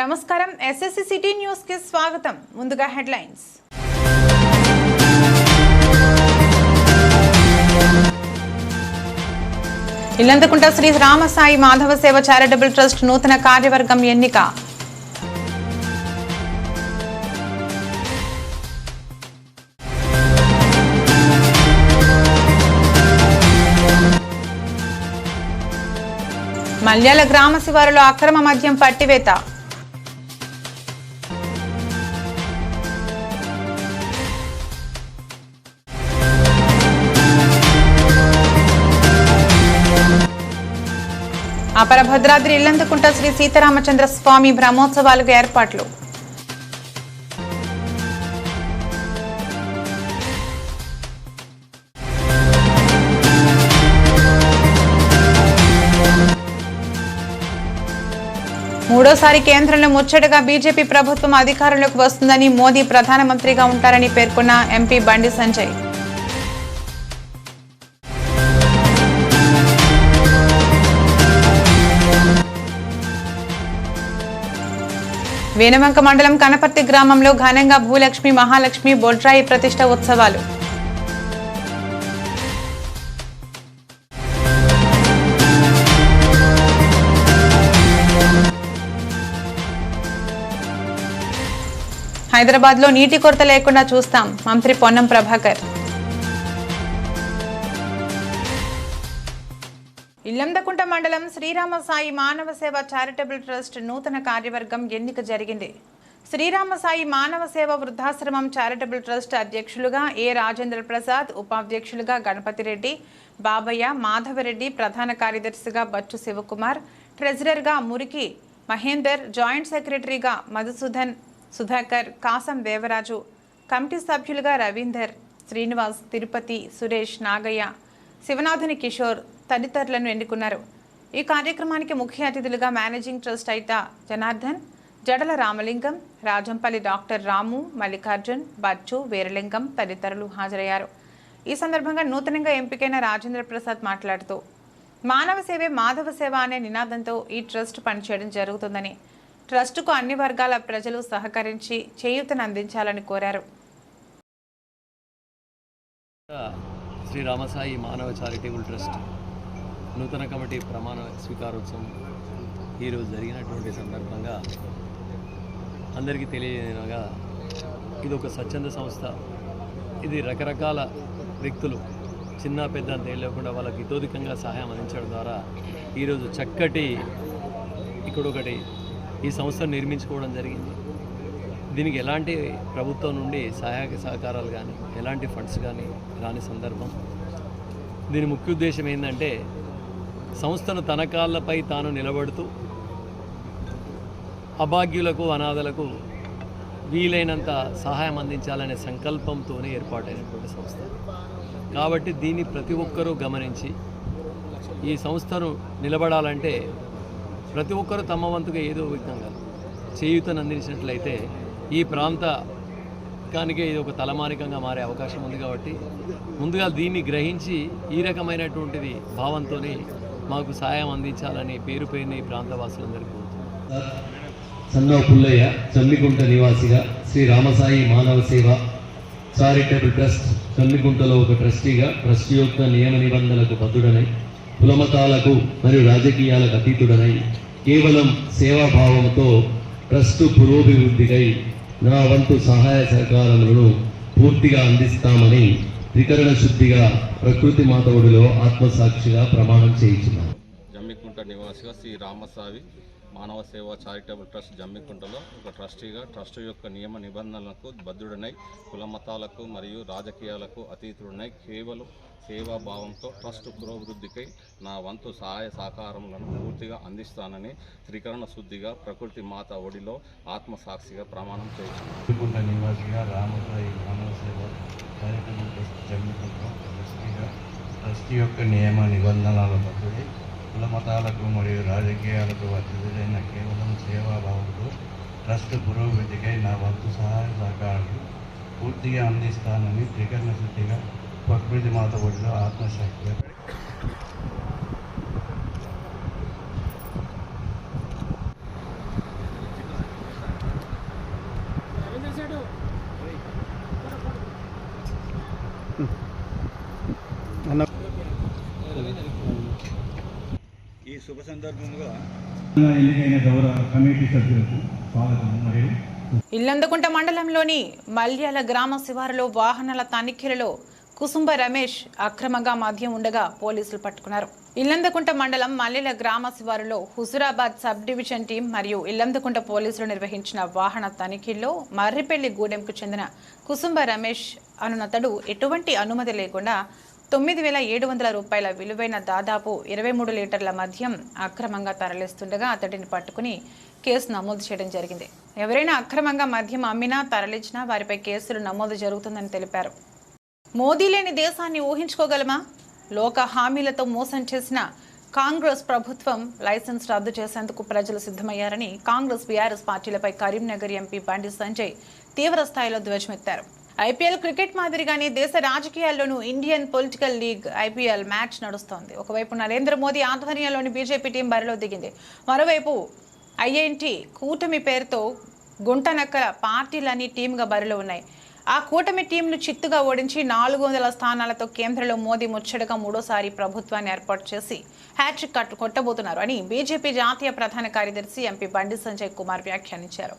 నమస్కారం. SSC city న్యూస్కి స్వాగతం. ముందుగా headlines. Illanthakunta Sri Ramasai Madhava Seva charitable trust నూతన కార్యవర్గం ఎన్నిక. మల్యాల గ్రామ శివారులో అక్రమ మద్యం పట్టివేత. అపర భద్రాద్రి ఇల్లందుకుంట శ్రీ సీతారామచంద్ర స్వామి బ్రహ్మోత్సవాలకు ఏర్పాట్లు. మూడోసారి కేంద్రంలో ముచ్చటగా బీజేపీ ప్రభుత్వం అధికారంలోకి వస్తుందని మోదీ ప్రధానమంత్రిగా ఉంటారని పేర్కొన్న ఎంపీ బండి సంజయ్. వేనవంక మండలం కనపర్తి గ్రామంలో ఘనంగా భూలక్ష్మి మహాలక్ష్మి బొడ్రాయి ప్రతిష్ట ఉత్సవాలు. హైదరాబాద్లో నీటి కొరత లేకుండా చూస్తాం. మంత్రి పొన్నం ప్రభాకర్. ఇల్లందకుంట మండలం శ్రీరామ సాయి మానవ సేవ చారిటబుల్ ట్రస్ట్ నూతన కార్యవర్గం ఎన్నిక జరిగింది. శ్రీరామ సాయి మానవ సేవ వృద్ధాశ్రమం చారిటబుల్ ట్రస్ట్ అధ్యక్షులుగా ఏ రాజేంద్ర ప్రసాద్ ఉపాధ్యక్షులుగా గణపతిరెడ్డి బాబయ్య మాధవరెడ్డి ప్రధాన కార్యదర్శిగా బచ్చు శివకుమార్ ట్రెజరర్గా మురికి మహేందర్ జాయింట్ సెక్రటరీగా మధుసూదన్ సుధాకర్ కాసం దేవరాజు కమిటీ సభ్యులుగా రవీందర్ శ్రీనివాస్ తిరుపతి సురేష్ నాగయ్య శివనాథుని కిషోర్ తదితరులను ఎన్నుకున్నారు. ఈ కార్యక్రమానికి ముఖ్య అతిథులుగా managing trust Ayitha Janardhan Jadala Ramalingam Rajampalli doctor Ramu Mallikarjun Bachchu Veeralingam తదితరులు హాజరయ్యారు. ఈ సందర్భంగా నూతనంగా ఎంపికైన రాజేంద్ర ప్రసాద్ మాట్లాడుతూ మానవ సేవే మాధవ సేవ అనే నినాదంతో ఈ ట్రస్ట్ పనిచేయడం జరుగుతుందని ట్రస్టుకు అన్ని వర్గాల ప్రజలు సహకరించి చేయూతను అందించాలని కోరారు. శ్రీ రామసాయి మానవ చారిటబుల్ ట్రస్ట్ నూతన కమిటీ ప్రమాణ స్వీకారోత్సవం ఈరోజు జరిగినటువంటి సందర్భంగా అందరికీ తెలియజేయనగా ఇది ఒక స్వచ్ఛంద సంస్థ. ఇది రకరకాల వ్యక్తులు చిన్న పెద్ద అంత లేకుండా వాళ్ళకి ఇతోధికంగా సహాయం అందించడం ద్వారా ఈరోజు చక్కటి ఇక్కడ ఒకటి ఈ సంస్థను నిర్మించుకోవడం జరిగింది. దీనికి ఎలాంటి ప్రభుత్వం నుండి సహాయక సహకారాలు కానీ ఎలాంటి ఫండ్స్ కానీ రాని సందర్భం. దీని ముఖ్య ఉద్దేశం ఏంటంటే సంస్థను తన కాళ్ళపై తాను నిలబడుతూ అభాగ్యులకు అనాథలకు వీలైనంత సహాయం అందించాలనే సంకల్పంతోనే ఏర్పాటైనటువంటి సంస్థ. కాబట్టి దీన్ని ప్రతి ఒక్కరూ గమనించి ఈ సంస్థను నిలబడాలంటే ప్రతి ఒక్కరూ తమ వంతుగా ఏదో విధంగా చేయూతను అందించినట్లయితే ఈ ప్రాంతానికి ఇది ఒక తలమానికంగా మారే అవకాశం ఉంది కాబట్టి ముందుగా దీన్ని గ్రహించి ఈ రకమైనటువంటిది భావంతోనే మాకు సహాయం అందించాలని పేరు పేరుని ఈ ప్రాంతవాసులందరికీ సన్నో పుల్లయ్య చల్లిగుంట నివాసిగా శ్రీ రామసాయి మానవ సేవ చారిటబుల్ ట్రస్ట్ చల్లిగుంటలో ఒక ట్రస్టీగా ట్రస్ట్ యొక్క నియమ నిబంధనలకు బద్దుడనై కులమతాలకు మరియు రాజకీయాలకు అతీతుడనై కేవలం సేవాభావంతో ట్రస్టు పురోభివృద్ధికై నా వంతు సహాయ సహకారములను పూర్తిగా అందిస్తామని త్రికరణ శుద్ధిగా ప్రకృతి మాతవుడిలో ఆత్మసాక్షిగా ప్రమాణం చేయించున్నాను జమ్మికుంట నివాసిగా శ్రీ రామసావి మానవ సేవ చారిటబుల్ ట్రస్ట్ జమ్మికుంటలో ఒక ట్రస్టీగా ట్రస్ట్ యొక్క నియమ నిబంధనలకు బద్ధుడనై కుల మతాలకు మరియు రాజకీయాలకు అతీతుడనై కేవలం సేవాభావంతో ట్రస్ట్ పురోభివృద్ధికై నా వంతు సహాయ సహకారములను పూర్తిగా అందిస్తానని త్రికరణ శుద్ధిగా ప్రకృతి మాత ఒడిలో ఆత్మసాక్షిగా ప్రమాణం చేయించున్నాను నివాసిగా రామసాయి మానవ సేవ చారిటబుల్ ట్రస్ట్ యొక్క నియమ నిబంధనల బద్దుడి కుల మతాలకు మరియు రాజకీయాలకు అతిథులైన కేవలం సేవాభావంతో ట్రస్ట్ పురోగతికై నా వంతు సహాయ సహకారాలు పూర్తిగా అందిస్తానని త్రికరణ శుద్ధిగా ప్రకృతి మాత ఒడిలో ఆత్మశక్తి. ఈ శుభ సందర్భంగా ఎన్నికైన గౌరవ కమిటీ సభ్యులకు స్వాగతం మరియు ఇల్లందుకుంట మండలంలోని మల్యాల గ్రామ శివారులో వాహనాల తనిఖీలలో కుసుంబ రమేష్ అక్రమంగా మద్యం ఉండగా పోలీసులు పట్టుకున్నారు. ఇల్లందకుంట మండలం మల్లెల గ్రామ శివారులో హుజురాబాద్ సబ్ డివిజన్ టీం మరియు ఇల్లందకుంట పోలీసులు నిర్వహించిన వాహన తనిఖీల్లో మర్రిపెళ్ళి గూడెంకు చెందిన కుసుంబ రమేష్ అనునతడు ఎటువంటి అనుమతి లేకుండా తొమ్మిది వేల ఏడు వందల రూపాయల విలువైన దాదాపు ఇరవై మూడు లీటర్ల మద్యం అక్రమంగా తరలిస్తుండగా అతడిని పట్టుకుని కేసు నమోదు చేయడం జరిగింది. ఎవరైనా అక్రమంగా మద్యం అమ్మినా తరలించినా వారిపై కేసులు నమోదు జరుగుతుందని తెలిపారు. మోదీ లేని దేశాన్ని ఊహించుకోగలమా? లోక హామీలతో మోసం చేసిన కాంగ్రెస్ ప్రభుత్వం లైసెన్స్ రద్దు చేసేందుకు ప్రజలు సిద్ధమయ్యారని కాంగ్రెస్ బీఆర్ఎస్ పార్టీలపై కరీంనగర్ ఎంపీ బండి సంజయ్ తీవ్ర స్థాయిలో ధ్వజమెత్తారు. ఐపీఎల్ క్రికెట్ మాదిరిగానే దేశ రాజకీయాల్లోనూ Indian political league IPL match నడుస్తోంది. ఒకవైపు నరేంద్ర మోదీ ఆధ్వర్యంలోని బీజేపీ టీం బరిలో దిగింది. మరోవైపు ఐఎన్టీ కూటమి పేరుతో గుంటనక్కల పార్టీలన్నీ టీంగా బరిలో ఉన్నాయి. ఆ కూటమి టీంను చిత్తుగా ఓడించి నాలుగు వందల స్థానాలతో కేంద్రంలో మోదీ ముచ్చటగా మూడోసారి ప్రభుత్వాన్ని ఏర్పాటు చేసి హ్యాట్రిక్ కట్టు కొట్టబోతున్నారు అని బీజేపీ జాతీయ ప్రధాన కార్యదర్శి ఎంపీ బండి సంజయ్ కుమార్ వ్యాఖ్యానించారు.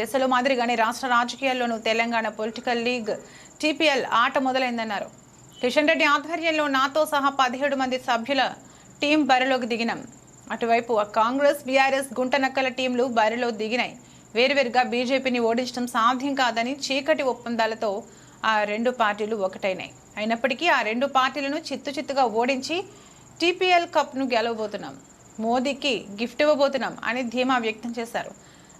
దేశంలో మాదిరిగానే రాష్ట్ర రాజకీయాల్లోనూ తెలంగాణ పొలిటికల్ లీగ్ టీపీఎల్ ఆట మొదలైందన్నారు. కిషన్ రెడ్డి ఆధ్వర్యంలో నాతో సహా పదిహేడు మంది సభ్యుల టీం బరిలోకి దిగినాం. అటువైపు ఆ కాంగ్రెస్ బీఆర్ఎస్ గుంటనక్కల టీంలు బరిలో దిగినాయి. వేరువేరుగా బీజేపీని ఓడించడం సాధ్యం కాదని చీకటి ఒప్పందాలతో ఆ రెండు పార్టీలు ఒకటైనాయి. అయినప్పటికీ ఆ రెండు పార్టీలను చిత్తు చిత్తుగా ఓడించి టీపీఎల్ కప్ను గెలవబోతున్నాం. మోదీకి గిఫ్ట్ ఇవ్వబోతున్నాం అని ధీమా వ్యక్తం చేశారు.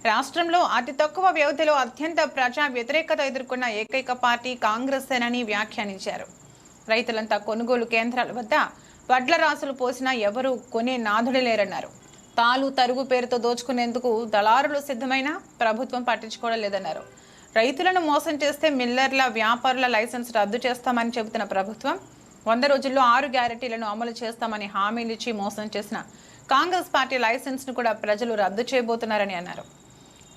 రాష్ట్రంలో అతి తక్కువ వ్యవధిలో అత్యంత ప్రజా వ్యతిరేకత ఎదుర్కొన్న ఏకైక పార్టీ కాంగ్రెస్ అని వ్యాఖ్యానించారు. రైతులంతా కొనుగోలు కేంద్రాల వద్ద వడ్ల రాసులు పోసినా ఎవరూ కొనే నాథుడు లేరన్నారు తాలు తరుగు పేరుతో దోచుకునేందుకు దళారులు సిద్ధమైన ప్రభుత్వం పట్టించుకోవడం లేదన్నారు. రైతులను మోసం చేస్తే మిల్లర్ల వ్యాపారుల లైసెన్స్ రద్దు చేస్తామని చెబుతున్న ప్రభుత్వం వంద రోజుల్లో ఆరు గ్యారెంటీలను అమలు చేస్తామని హామీలు ఇచ్చి మోసం చేసిన కాంగ్రెస్ పార్టీ లైసెన్స్ను కూడా ప్రజలు రద్దు చేయబోతున్నారని అన్నారు.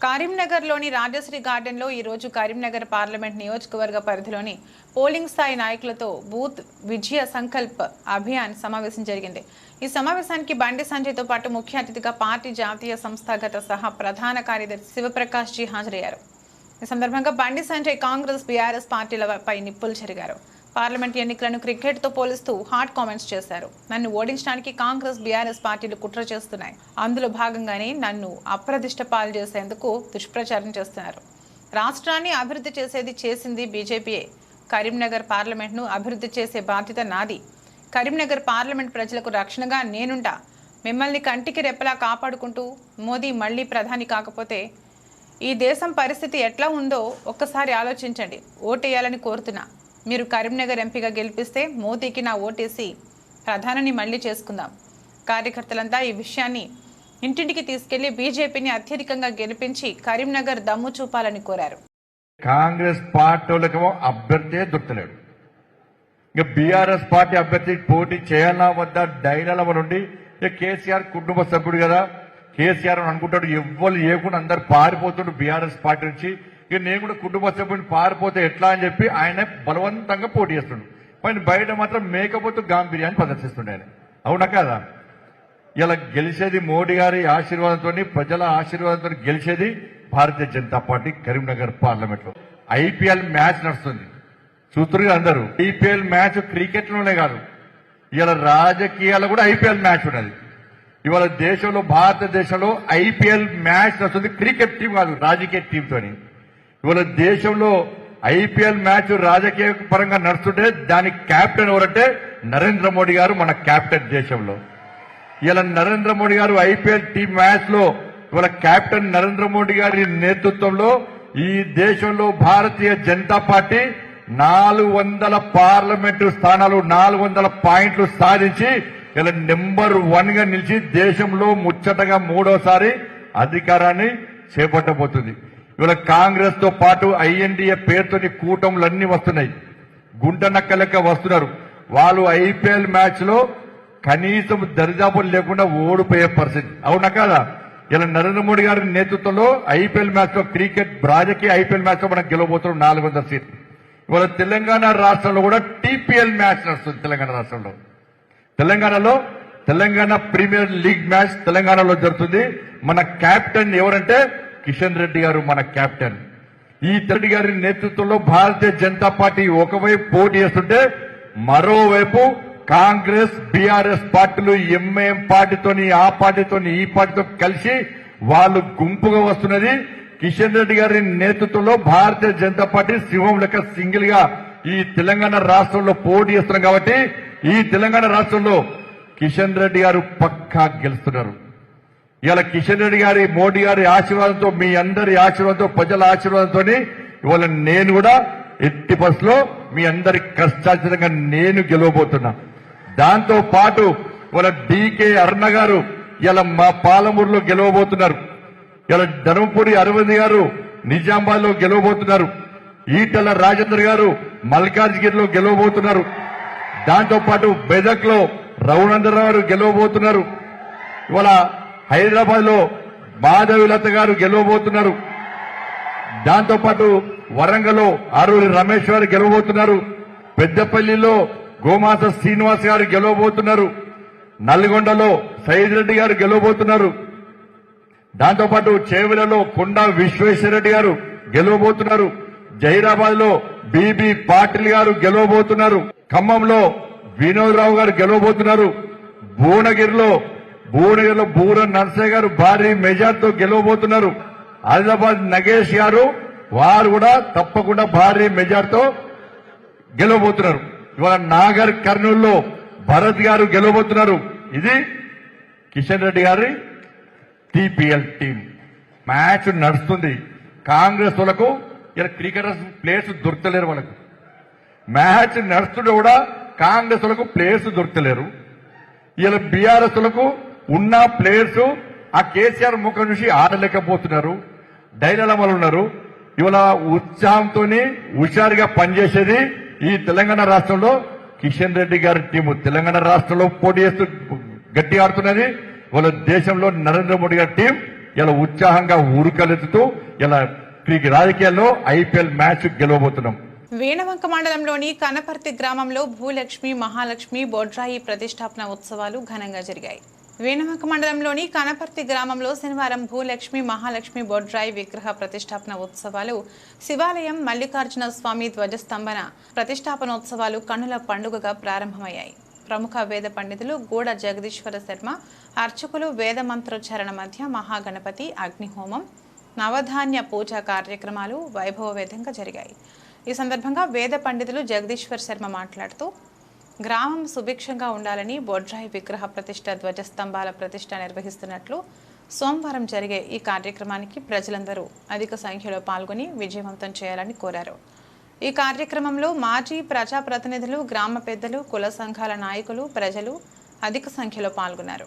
కరీంనగర్లోని రాజశ్రీ గార్డెన్లో ఈరోజు కరీంనగర్ పార్లమెంట్ నియోజకవర్గ పరిధిలోని పోలింగ్ స్థాయి నాయకులతో బూత్ విజయ సంకల్ప్ అభియాన్ సమావేశం జరిగింది. ఈ సమావేశానికి బండి సంజయ్తో పాటు ముఖ్య అతిథిగా పార్టీ జాతీయ సంస్థాగత సహా ప్రధాన కార్యదర్శి శివప్రకాష్ జీ హాజరయ్యారు. ఈ సందర్భంగా బండి సంజయ్ కాంగ్రెస్ బీఆర్ఎస్ పార్టీలపై నిప్పులు చెరిగారు. పార్లమెంట్ ఎన్నికలను క్రికెట్తో పోలుస్తూ హాట్ కామెంట్స్ చేశారు. నన్ను ఓడించడానికి కాంగ్రెస్ బీఆర్ఎస్ పార్టీలు కుట్ర చేస్తున్నాయి. అందులో భాగంగానే నన్ను అప్రదిష్ట పాలు చేసేందుకు దుష్ప్రచారం చేస్తున్నారు. రాష్ట్రాన్ని అభివృద్ధి చేసేది చేసింది బీజేపీయే. కరీంనగర్ పార్లమెంట్ను అభివృద్ధి చేసే బాధ్యత నాది. కరీంనగర్ పార్లమెంట్ ప్రజలకు రక్షణగా నేనుంటా. మిమ్మల్ని కంటికి రెప్పలా కాపాడుకుంటూ మోదీ మళ్ళీ ప్రధాని కాకపోతే ఈ దేశం పరిస్థితి ఎట్లా ఉందో ఒక్కసారి ఆలోచించండి. ఓటేయాలని కోరుతున్నా. మీరు కరీంనగర్ ఎంపీగా గెలిపిస్తే మోదీకి నా ఓటేసి ప్రధానిని మళ్ళీ చేసుకుందాం. కార్యకర్తలంతా ఈ విషయాన్ని ఇంటింటికి తీసుకెళ్ళి బీజేపీని అత్యధికంగా గెలిపించి కరీంనగర్ దమ్ము చూపాలని కోరారు. కాంగ్రెస్ పార్టీ అభ్యర్థి అభ్యర్థే ఇక బీఆర్ఎస్ పార్టీ అభ్యర్థి పోటీ చేయాలా వద్ద డైనల నుండి ఇక కేసీఆర్ కుటుంబ సభ్యుడు కదా. కేసీఆర్ అనుకుంటాడు ఎవ్వరు ఏకుండా అందరు పారిపోతుడు బీఆర్ఎస్ పార్టీ నుంచి. ఇక నేను కూడా కుటుంబ సభ్యుని పారిపోతే ఎట్లా అని చెప్పి ఆయన బలవంతంగా పోటీ చేస్తుండు. పైన బయట మాత్రం మేకపోతు గాంభీర్యాన్ని ప్రదర్శిస్తుండే ఆయన. అవునా కదా? ఇలా గెలిచేది మోడీ గారి ఆశీర్వాదంతో ప్రజల ఆశీర్వాదంతో గెలిచేది భారతీయ జనతా పార్టీ కరీంనగర్ పార్లమెంట్లో ఐపీఎల్ మ్యాచ్ నడుస్తుంది. చూస్తున్నారు కదా అందరూ? ఐపీఎల్ మ్యాచ్ క్రికెట్లోనే కాదు. ఇలా రాజకీయాల్లో కూడా ఐపీఎల్ మ్యాచ్ ఉన్నది. ఇవాళ దేశంలో భారతదేశంలో ఐపీఎల్ మ్యాచ్ నడుస్తుంది క్రికెట్ టీం కాదు రాజకీయ టీం తోని ఇవాళ దేశంలో ఐపీఎల్ మ్యాచ్ రాజకీయ పరంగా నడుస్తుంటే దానికి కెప్టెన్ ఎవరంటే నరేంద్ర మోడీ గారు మన క్యాప్టెన్ దేశంలో. ఇలా నరేంద్ర మోడీ గారు ఐపీఎల్ టీం మ్యాచ్లో ఇవాళ కెప్టెన్ నరేంద్ర మోడీ గారి నేతృత్వంలో ఈ దేశంలో భారతీయ జనతా పార్టీ నాలుగు వందల పార్లమెంటు స్థానాలు నాలుగు వందల పాయింట్లు సాధించి ఇలా నెంబర్ వన్గా నిలిచి దేశంలో ముచ్చటగా మూడోసారి అధికారాన్ని చేపట్టబోతుంది. ఇవాళ కాంగ్రెస్తో పాటు ఐఎన్డీఏ పేరుతోని కూటములు వస్తున్నాయి. గుంట నక్క లెక్క వస్తున్నారు. వాళ్ళు ఐపీఎల్ మ్యాచ్లో కనీసం దరిదాపులు లేకుండా ఓడిపోయే పరిస్థితి. అవునా కదా? ఇలా నరేంద్ర మోడీ గారి నేతృత్వంలో ఐపీఎల్ మ్యాచ్లో క్రికెట్ రాజకీయ ఐపీఎల్ మ్యాచ్లో మనం గెలవబోతున్నాం నాలుగు వందల సీట్లు. ఇవాళ తెలంగాణ రాష్ట్రంలో కూడా టీపీఎల్ మ్యాచ్ నడుస్తుంది తెలంగాణ రాష్ట్రంలో. తెలంగాణలో తెలంగాణ ప్రీమియర్ లీగ్ మ్యాచ్ తెలంగాణలో జరుగుతుంది. మన కెప్టెన్ ఎవరంటే కిషన్ రెడ్డి గారు మన కెప్టెన్ ఈ రెడ్డి గారి నేతృత్వంలో భారతీయ జనతా పార్టీ ఒకవైపు పోటీ చేస్తుంటే మరోవైపు కాంగ్రెస్ బీఆర్ఎస్ పార్టీలు ఎంఐఎం పార్టీతోని ఆ పార్టీతోని ఈ పార్టీతో కలిసి వాళ్ళు గుంపుగా వస్తున్నది. కిషన్ రెడ్డి గారి నేతృత్వంలో భారతీయ జనతా పార్టీ సింహం లెక్క సింగిల్గా ఈ తెలంగాణ రాష్ట్రంలో పోటీ చేస్తున్నాం కాబట్టి ఈ తెలంగాణ రాష్ట్రంలో కిషన్ రెడ్డి గారు పక్కా గెలుస్తున్నారు. ఇవాళ కిషన్ రెడ్డి గారి మోడీ గారి ఆశీర్వాదంతో మీ అందరి ఆశీర్వాదంతో ప్రజల ఆశీర్వాదంతో ఇవాళ నేను కూడా ఎట్టి బస్సులో మీ అందరి కష్టాచితంగా నేను గెలవబోతున్నా. దాంతో పాటు ఇవాళ డీకే అరుణ గారు ఇలా మా పాలమూరులో గెలవబోతున్నారు. ఇలా ధర్మపురి అరవింద్ గారు నిజామాబాద్లో గెలవబోతున్నారు. ఈటల రాజేందర్ గారు మల్కాజ్గిరిలో గెలవబోతున్నారు. దాంతో పాటు మెదక్లో రఘునందరావు గారు గెలవబోతున్నారు. ఇవాళ హైదరాబాద్లో మాధవిలత గారు గెలవబోతున్నారు. దాంతోపాటు వరంగల్లో ఆరూరి రమేష్ గారు గెలవబోతున్నారు. పెద్దపల్లిలో గోమాత శ్రీనివాస్ గారు గెలవబోతున్నారు. నల్గొండలో సయ్యద్ రెడ్డి గారు గెలవబోతున్నారు. దాంతోపాటు చేవులలో చేవెలలో కొండా విశ్వేశ్వరరెడ్డి గారు గెలవబోతున్నారు. జహీరాబాద్లో బీబీ పాటిల్ గారు గెలవబోతున్నారు. ఖమ్మంలో వినోదరావు గారు గెలవబోతున్నారు. భువనగిరిలో బూడిగలో బూర నర్సయ్య గారు భారీ మెజార్టీతో గెలవబోతున్నారు. ఆదిలాబాద్ నగేష్ గారు వారు కూడా తప్పకుండా భారీ మెజార్టీతో గెలవబోతున్నారు. ఇవాళ నాగర్ కర్నూలులో భరత్ గారు గెలవబోతున్నారు. ఇది కిషన్ రెడ్డి గారి టీపీఎల్ టీం మ్యాచ్ నడుస్తుంది. కాంగ్రెస్ వాళ్ళకు ఇలా క్రికెటర్స్ ప్లేయర్స్ దొరకలేరు వాళ్ళకు. మ్యాచ్ నడుస్తుంటే కూడా కాంగ్రెస్ వాళ్ళకు ప్లేయర్స్ దొరకలేరు. ఇలా బీఆర్ఎస్లకు ఉన్న ప్లేయర్స్ ఆ కేసీఆర్ ముఖం చూసి ఆడలేకపోతున్నారు. డైలమలు ఉన్నారు. ఇవాళ ఉత్సాహంతో హుషారుగా పనిచేసేది ఈ తెలంగాణ రాష్ట్రంలో కిషన్ రెడ్డి గారి టీము. తెలంగాణ రాష్ట్రంలో పోటీ చేస్తూ గట్టి ఆడుతున్నది. వాళ్ళ దేశంలో నరేంద్ర మోడీ గారి టీం ఇలా ఉత్సాహంగా ఊరుకలెత్తుతూ ఇలా క్రికెట్ రాజకీయాల్లో ఐపీఎల్ మ్యాచ్ గెలవబోతున్నాం. వేణవంక మండలంలోని కనపర్తి గ్రామంలో భూలక్ష్మి మహాలక్ష్మి బొడ్రాయి ప్రతిష్టాపన ఉత్సవాలు ఘనంగా జరిగాయి. వేణమక మండలంలోని కనపర్తి గ్రామంలో శనివారం భూలక్ష్మి మహాలక్ష్మి బొడ్రాయి విగ్రహ ప్రతిష్టాపన ఉత్సవాలు శివాలయం మల్లికార్జున స్వామి ధ్వజస్తంభన ప్రతిష్టాపనోత్సవాలు కన్నుల పండుగగా ప్రారంభమయ్యాయి. ప్రముఖ వేద పండితులు గూడ జగదీశ్వర శర్మ అర్చకులు వేద మంత్రోచ్చారణ మధ్య మహాగణపతి అగ్నిహోమం నవధాన్య పూజా కార్యక్రమాలు వైభవవేదంగా జరిగాయి. ఈ సందర్భంగా వేద పండితులు జగదీశ్వర్ శర్మ మాట్లాడుతూ గ్రామం సుభిక్షంగా ఉండాలని బొడ్రాయి విగ్రహ ప్రతిష్ట ధ్వజస్తంభాల ప్రతిష్ట నిర్వహిస్తున్నట్లు సోమవారం జరిగే ఈ కార్యక్రమానికి ప్రజలందరూ అధిక సంఖ్యలో పాల్గొని విజయవంతం చేయాలని కోరారు ఈ కార్యక్రమంలో మాజీ ప్రజాప్రతినిధులు గ్రామ పెద్దలు కుల సంఘాల నాయకులు ప్రజలు అధిక సంఖ్యలో పాల్గొన్నారు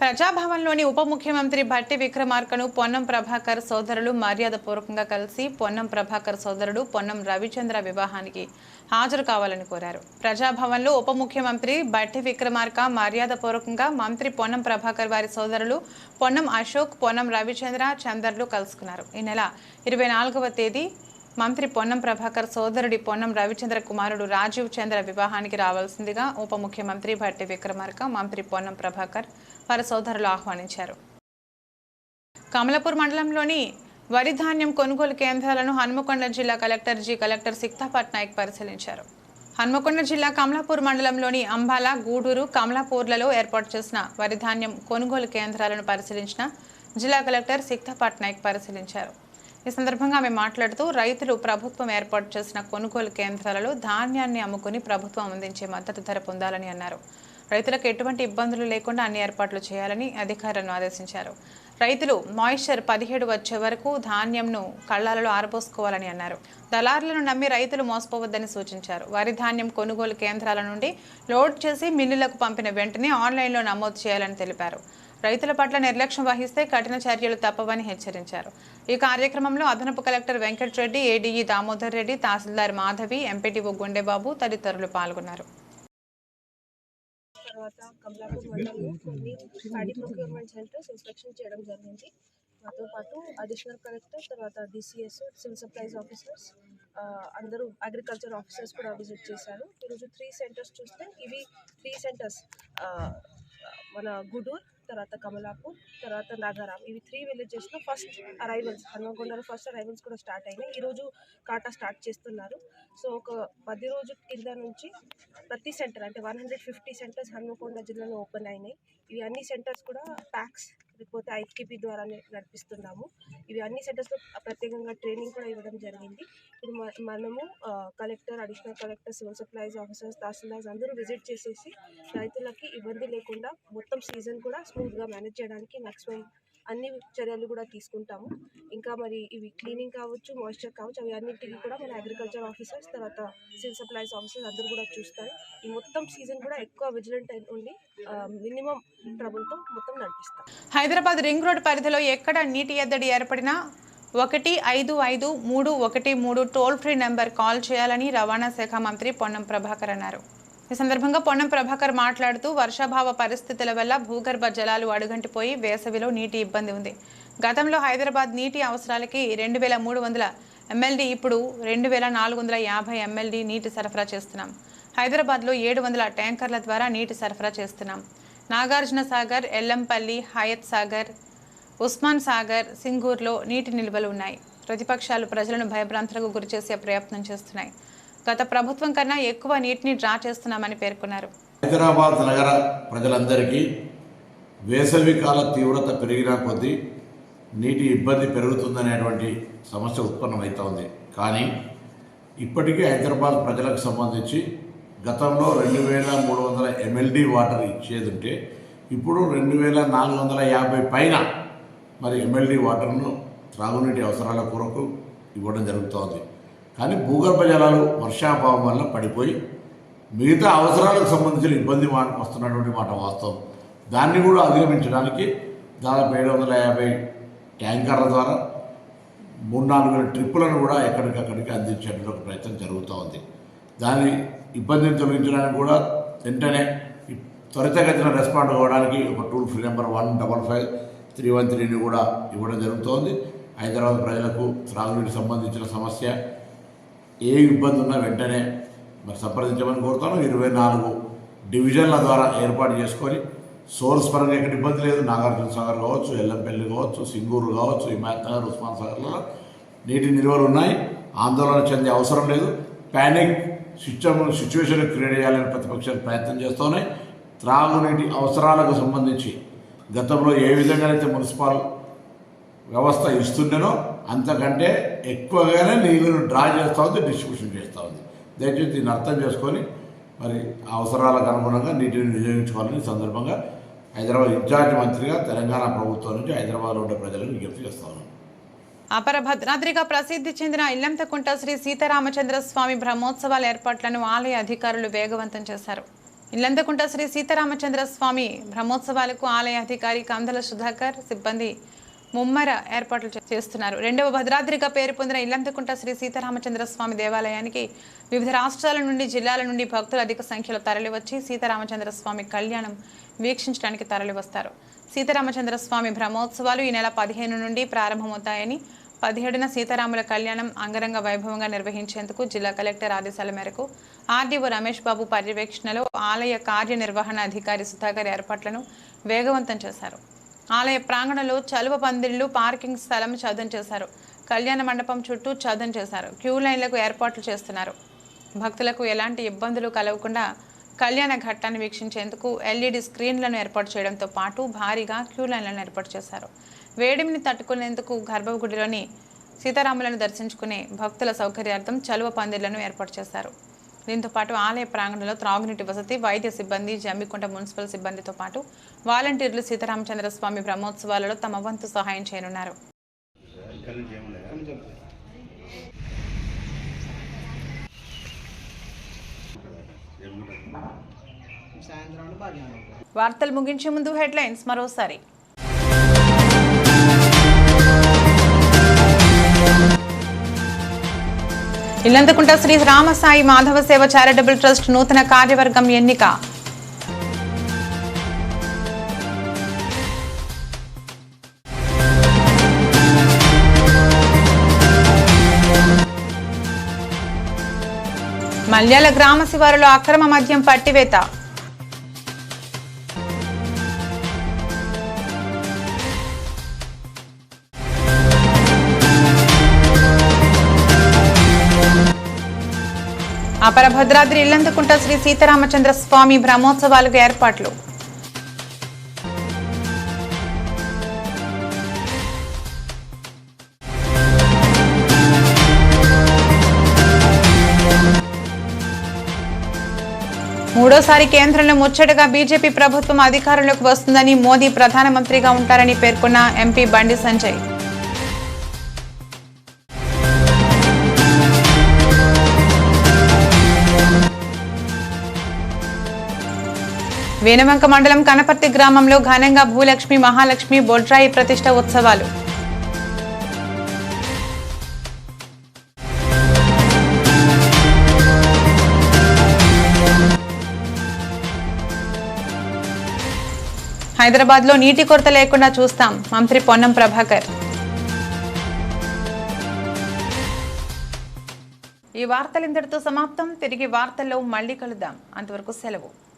ప్రజాభవన్లోని ఉప ముఖ్యమంత్రి భట్టి విక్రమార్కను పొన్నం ప్రభాకర్ సోదరులు మర్యాదపూర్వకంగా కలిసి పొన్నం ప్రభాకర్ సోదరుడు పొన్నం రవిచంద్ర వివాహానికి హాజరు కావాలని కోరారు. ప్రజాభవన్లో ఉప ముఖ్యమంత్రి భట్టి విక్రమార్క మర్యాదపూర్వకంగా మంత్రి పొన్నం ప్రభాకర్ వారి సోదరులు పొన్నం అశోక్ పొన్నం రవిచంద్ర చందర్లు కలుసుకున్నారు. ఈ నెల ఇరవై నాలుగవ తేదీ మంత్రి పొన్నం ప్రభాకర్ సోదరుడి పొన్నం రవిచంద్ర కుమారుడు రాజీవ్ చంద్ర వివాహానికి రావాల్సిందిగా ఉప ముఖ్యమంత్రి భట్టి విక్రమార్క మంత్రి పొన్నం ప్రభాకర్ వారి సోదరులు ఆహ్వానించారు. కమలపూర్ మండలంలోని వరి ధాన్యం కొనుగోలు కేంద్రాలను హన్మకొండ జిల్లా collector G. Collector Sikta Patnaik పరిశీలించారు. హన్మకొండ జిల్లా కమలాపూర్ మండలంలోని అంబాల గూడూరు కమలాపూర్లలో ఏర్పాటు చేసిన వరిధాన్యం కొనుగోలు కేంద్రాలను పరిశీలించిన జిల్లా కలెక్టర్ సిక్తా పట్నాయక్ పరిశీలించారు. ఈ సందర్భంగా ఆమె మాట్లాడుతూ రైతులు ప్రభుత్వం ఏర్పాటు చేసిన కొనుగోలు కేంద్రాలలో ధాన్యాన్ని అమ్ముకుని ప్రభుత్వం అందించే మద్దతు ధర పొందాలని అన్నారు. రైతులకు ఎటువంటి ఇబ్బందులు లేకుండా అన్ని ఏర్పాట్లు చేయాలని అధికారులను ఆదేశించారు. రైతులు మాయిశ్చర్ పదిహేడు వచ్చే వరకు ధాన్యంను కళ్ళాలలో ఆరబోసుకోవాలని అన్నారు. దళారులను నమ్మి రైతులు మోసపోవద్దని సూచించారు. వరి ధాన్యం కొనుగోలు కేంద్రాల నుండి లోడ్ చేసి మిల్లులకు పంపిన వెంటనే ఆన్లైన్లో నమోదు చేయాలని తెలిపారు. రైతుల పట్ల నిర్లక్ష్యం వహిస్తే కఠిన చర్యలు తప్పవని హెచ్చరించారు. ఈ కార్యక్రమంలో అదనపు collector Venkatareddy ADE Damodar Reddy tahsildar Madhavi MPTO Gundebabu తదితరులు పాల్గొన్నారు. తర్వాత కమలాపూర్ మండలంలో కొన్ని ప్రొక్యూర్మెంట్ సెంటర్స్ ఇన్స్పెక్షన్ చేయడం జరిగింది. మాతో పాటు అడిషనల్ కలెక్టర్ తర్వాత డిసిఎస్ సివిల్ సప్లైస్ ఆఫీసర్స్ అందరూ అగ్రికల్చర్ ఆఫీసర్స్ కూడా విజిట్ చేశారు. ఈరోజు త్రీ సెంటర్స్ చూస్తే ఇవి త్రీ సెంటర్స్ మన గుడూరు తర్వాత కమలాపూర్ తర్వాత నాగారాం ఇవి త్రీ విలేజెస్లో ఫస్ట్ అరైవల్స్ హనుమకొండలో ఫస్ట్ అరైవల్స్ కూడా స్టార్ట్ అయినాయి. ఈరోజు కాటా స్టార్ట్ చేస్తున్నారు. సో ఒక పది రోజు కింద నుంచి ప్రతి సెంటర్ అంటే one hundred fifty centres Hanumakonda జిల్లాలో ఓపెన్ అయినాయి. ఇవి అన్ని సెంటర్స్ కూడా ప్యాక్స్ లేకపోతే ఐకేపీ ద్వారానే నడిపిస్తున్నాము. ఇవి అన్ని సెంటర్స్లో ప్రత్యేకంగా ట్రైనింగ్ కూడా ఇవ్వడం జరిగింది. ఇప్పుడు మ- మనము collector additional collector civil supplies officers tahsildars అందరూ విజిట్ చేసేసి రైతులకి ఇబ్బంది లేకుండా మొత్తం సీజన్ కూడా స్మూత్గా మేనేజ్ చేయడానికి మ్యాక్సిమం అన్ని చర్యలు కూడా తీసుకుంటాము. ఇంకా మరి ఇవి క్లీనింగ్ కావచ్చు మాయిశ్చర్ కావచ్చు అవి అన్నింటికి కూడా మన అగ్రికల్చర్ ఆఫీసర్స్ తర్వాత సివిల్ సప్లైస్ ఆఫీసర్స్ అందరూ కూడా చూస్తారు. ఈ మొత్తం సీజన్ కూడా ఎక్కువ విజిలెంట్ ఉండి మినిమం ట్రబుల్తో మొత్తం నడిపిస్తాం. హైదరాబాద్ రింగ్ రోడ్ పరిధిలో ఎక్కడ నీటి ఎద్దడి ఏర్పడినా ఒకటి ఐదు ఐదు మూడు ఒకటి మూడు టోల్ ఫ్రీ నెంబర్ కాల్ చేయాలని రవాణా శాఖ మంత్రి పొన్నం ప్రభాకర్ అన్నారు. ఈ సందర్భంగా పొన్నం ప్రభాకర్ మాట్లాడుతూ వర్షాభావ పరిస్థితుల వల్ల భూగర్భ జలాలు అడుగంటిపోయి వేసవిలో నీటి ఇబ్బంది ఉంది. గతంలో హైదరాబాద్ నీటి అవసరాలకి రెండు వేల మూడు వందల ఎమ్మెల్డీ ఇప్పుడు రెండు వేల నాలుగు వందల యాభై ఎమ్మెల్డీ నీటి సరఫరా చేస్తున్నాం. హైదరాబాద్లో ఏడు వందల ట్యాంకర్ల ద్వారా నీటి సరఫరా చేస్తున్నాం. నాగార్జున సాగర్ ఎల్లంపల్లి హయత్ సాగర్ ఉస్మాన్ సాగర్ సింగూర్లో నీటి నిల్వలు ఉన్నాయి. ప్రతిపక్షాలు ప్రజలను భయభ్రాంతులకు గురిచేసే ప్రయత్నం చేస్తున్నాయి. గత ప్రభుత్వం కన్నా ఎక్కువ నీటిని డ్రా చేస్తున్నామని పేర్కొన్నారు. హైదరాబాద్ నగర ప్రజలందరికీ వేసవి కాల తీవ్రత పెరిగిన కొద్దీ నీటి ఇబ్బంది పెరుగుతుందనేటువంటి సమస్య ఉత్పన్నమవుతోంది కానీ ఇప్పటికే హైదరాబాద్ ప్రజలకు సంబంధించి గతంలో రెండు వేల మూడు వందల ఎంఎల్డి వాటర్ ఇచ్చేది ఉంటే ఇప్పుడు రెండు వేల నాలుగు వందల యాభై పైన మరి ఎంఎల్డి వాటర్ను త్రాగునీటి అవసరాల కొరకు ఇవ్వడం జరుగుతోంది. కానీ భూగర్భ జలాలు వర్షాభావం వల్ల పడిపోయి మిగతా అవసరాలకు సంబంధించిన ఇబ్బంది వస్తున్నటువంటి మాట వాస్తవం. దాన్ని కూడా అధిగమించడానికి దాదాపు ఏడు వందల యాభై ట్యాంకర్ల ద్వారా మూడు నాలుగు వేల ట్రిప్పులను కూడా ఎక్కడికక్కడికి అందించేటువంటి ప్రయత్నం జరుగుతూ ఉంది. దాని ఇబ్బందిని తొలగించడానికి కూడా వెంటనే త్వరితగతిన రెస్పాండ్ అవ్వడానికి ఒక toll free number one double five three one త్రీని కూడా ఇవ్వడం జరుగుతోంది. హైదరాబాద్ ప్రజలకు త్రాగునీటికి సంబంధించిన సమస్య ఏ ఇబ్బంది ఉన్నా వెంటనే మరి సంప్రదించమని కోరుతాను. ఇరవై నాలుగు డివిజన్ల ద్వారా ఏర్పాటు చేసుకొని సోర్స్ పరంగా ఎక్కడ ఇబ్బంది లేదు. నాగార్జున సాగర్ కావచ్చు ఎల్లంపల్లి కావచ్చు సింగూరు కావచ్చు హిమాయత్ నగర్ ఉస్మాన్ సాగర్లో నీటి నిల్వలు ఉన్నాయి. ఆందోళన చెందే అవసరం లేదు. ప్యానిక్ సిస్టమ్ సిచ్యువేషన్ క్రియేట్ చేయాలని ప్రతిపక్షాలు ప్రయత్నం చేస్తూనే త్రాగునీటి అవసరాలకు సంబంధించి గతంలో ఏ విధంగానైతే మున్సిపల్ వ్యవస్థ ఇస్తుండేనో అంతకంటే ఎక్కువగానే నీళ్ళు డ్రా చేస్తూ ఉంది డిస్ట్రిబ్యూషన్ చేస్తూ ఉంది. దయచేసి దీన్ని అర్థం చేసుకొని మరి అవసరాలకు అనుగుణంగా నీటిని వినియోగించుకోవాలని సందర్భంగా హైదరాబాద్ ఇన్ఛార్జ్ మంత్రిగా తెలంగాణ ప్రభుత్వం నుంచి హైదరాబాద్లో ఉండే ప్రజలకు విజ్ఞప్తి చేస్తాను అపర భద్రాద్రిగా ప్రసిద్ధి చెందిన ఇల్లంతకుంట శ్రీ సీతారామచంద్ర స్వామి బ్రహ్మోత్సవాల ఏర్పాట్లను ఆలయ అధికారులు వేగవంతం చేశారు. ఇల్లంతకుంట శ్రీ సీతారామచంద్ర స్వామి బ్రహ్మోత్సవాలకు ఆలయ అధికారి కందల సుధాకర్ సిబ్బంది ముమ్మర ఏర్పాట్లు చేస్తున్నారు. రెండవ భద్రాద్రిగా పేరు పొందిన ఇల్లంతకుంట శ్రీ సీతారామచంద్ర స్వామి దేవాలయానికి వివిధ రాష్ట్రాల నుండి జిల్లాల నుండి భక్తులు అధిక సంఖ్యలో తరలివచ్చి సీతారామచంద్ర స్వామి కళ్యాణం వీక్షించడానికి తరలివస్తారు. సీతారామచంద్ర స్వామి బ్రహ్మోత్సవాలు ఈ నెల పదిహేను నుండి ప్రారంభమవుతాయని పదిహేడున సీతారాముల కళ్యాణం అంగరంగ వైభవంగా నిర్వహించేందుకు జిల్లా కలెక్టర్ ఆదేశాల మేరకు ఆర్డీఓ రమేష్ బాబు పర్యవేక్షణలో ఆలయ కార్యనిర్వహణ అధికారి సుధాకర్ ఏర్పాట్లను వేగవంతం చేశారు. ఆలయ ప్రాంగణంలో చలువ పందిళ్ళు పార్కింగ్ స్థలం చదును చేశారు. కళ్యాణ మండపం చుట్టూ చదును చేశారు. క్యూ లైన్లకు ఏర్పాట్లు చేస్తున్నారు. భక్తులకు ఎలాంటి ఇబ్బందులు కలగకుండా కళ్యాణ ఘట్టాన్ని వీక్షించేందుకు ఎల్ఈడి స్క్రీన్లను ఏర్పాటు చేయడంతో పాటు భారీగా క్యూ లైన్లను ఏర్పాటు చేశారు. వేడిమిని తట్టుకునేందుకు గర్భగుడిలోని సీతారాములను దర్శించుకునే భక్తుల సౌకర్యార్థం చలువ పందిళ్ళను ఏర్పాటు చేశారు. దీంతో పాటు ఆలయ ప్రాంగణంలో త్రాగునీటి వసతి వైద్య సిబ్బంది జమ్మికుంట మున్సిపల్ సిబ్బందితో పాటు వాలంటీర్లు సీతారామచంద్ర స్వామి బ్రహ్మోత్సవాలలో తమ వంతు సహాయం చేయనున్నారు. వార్తలు ముగించే ముందు హెడ్లైన్స్ మరోసారి. ఇల్లంతకుంట శ్రీ రామసాయి మాధవ సేవ చారిటబుల్ ట్రస్ట్ నూతన కార్యవర్గం ఎన్నిక. మల్యాల గ్రామ శివారులో అక్రమ మద్యం పట్టివేత. అపర భద్రాద్రి ఇల్లందుకుంట శ్రీ సీతారామచంద్ర స్వామి బ్రహ్మోత్సవాలకు ఏర్పాట్లు. మూడోసారి కేంద్రంలో ముచ్చటగా బీజేపీ ప్రభుత్వం అధికారంలోకి వస్తుందని మోదీ ప్రధానమంత్రిగా ఉంటారని పేర్కొన్న ఎంపీ బండి సంజయ్. వేనవంక మండలం కనపర్తి గ్రామంలో ఘనంగా భూలక్ష్మి మహాలక్ష్మి బొడ్రాయి ప్రతిష్ట ఉత్సవాలు. హైదరాబాద్లో నీటి కొరత లేకుండా చూస్తాం. మంత్రి పొన్నం ప్రభాకర్. ఈ వార్తలు ఇంతటితో సమాప్తం. తిరిగి వార్తల్లో మళ్ళీ కలుద్దాం. అంతవరకు సెలవు.